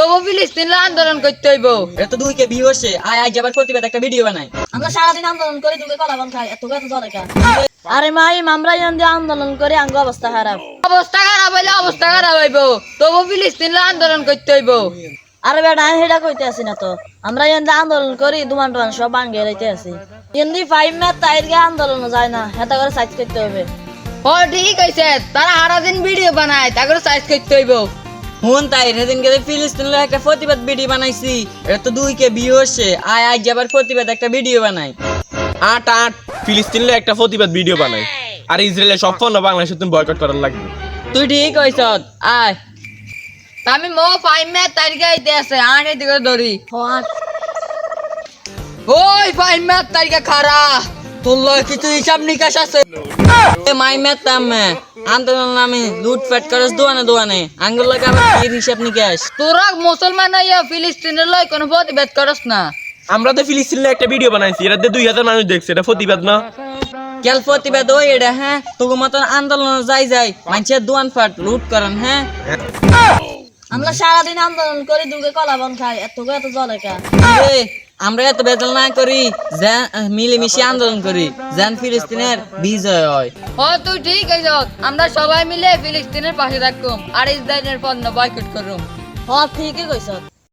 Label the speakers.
Speaker 1: তবু ফিলিস্তিনের আন্দোলন করতে হইব।
Speaker 2: এটা তো দুই কে বিয়ে হচ্ছে আয় আজ আবার প্রতিবাদ একটা ভিডিও বানাই।
Speaker 3: আমরা সারাদিন আন্দোলন করে দুটো কলা বন খাই এত জলে আরে মাইম আমরা ইয়ান দিয়ে আন্দোলন করে আঙ্গ অবস্থা খারাপ।
Speaker 1: অবস্থা খারাপ হইলে অবস্থা খারাপ হইব। তবু ফিলিস্তিনের আন্দোলন করতে হইব।
Speaker 3: আরে বেটা আমি সেটা কইতে আসি না তো। আমরা ইয়ান দিয়ে আন্দোলন করি দুমান টুমান সব ভাঙ্গে লইতে আসি। কিন্তু ফাইভ ম্যাচ তাইর গে আন্দোলন যায় না হেতা করে সাইজ করতে হবে
Speaker 1: ও ঠিক আছে তারা সারাদিন ভিডিও বানায় তাকে সাইজ করতে হইব।
Speaker 2: হুন তাই সেদিন কে ফিলিস্তিনের একটা প্রতিবাদ ভিডিও বানাইছি। এটা তো দুই কে বিয়ে হচ্ছে আয় আজ আবার প্রতিবাদ একটা ভিডিও বানাই।
Speaker 4: আট আট ফিলিস্তিনের একটা প্রতিবাদ ভিডিও বানাই। আর ইসরায়েলের সব পণ্য বাংলাদেশে তুমি বয়কট করার লাগবে।
Speaker 2: তুই ঠিক কইছ আয়।
Speaker 1: আমি মো ফাইভ মে তারিখে আইতে আছে আট এই দিকে ধরি ওই ফাইভ মে তারিখে খারা। তোর লয় কিছু হিসাব নিকাশ আছে?
Speaker 2: মাই মেতাম আন্দোলন আমি লুটপাট করস দোয়ানে দোয়ানে। আঙ্গুল লাগে আবার কি হিসাব নিকাশ?
Speaker 1: তোরা মুসলমান হইয়া ফিলিস্তিনের লয় কোনো প্রতিবাদ করস না।
Speaker 4: আমরা তো ফিলিস্তিনের একটা ভিডিও বানাইছি এটাতে দুই হাজার মানুষ দেখছে এটা প্রতিবাদ না?
Speaker 2: কেল প্রতিবাদ ওই এটা হ্যাঁ? তোকে মতন আন্দোলন যাই যাই মানুষের দোয়ান ফাট লুট করেন হ্যাঁ?
Speaker 3: আমরা সারাদিন আন্দোলন করি কলা বন খাই এত এত জলে
Speaker 2: এ, আমরা এত বেতন না করি যে- মিলেমিশে আন্দোলন করি যেন ফিলিস্তিনের বিজয় হয়।
Speaker 1: ও তুই ঠিক আছে আমরা সবাই মিলে ফিলিস্তিনের পাশে থাকুম আর ইসরায়েলের পণ্য বয়কট করুম।
Speaker 3: হ ঠিকই কইছ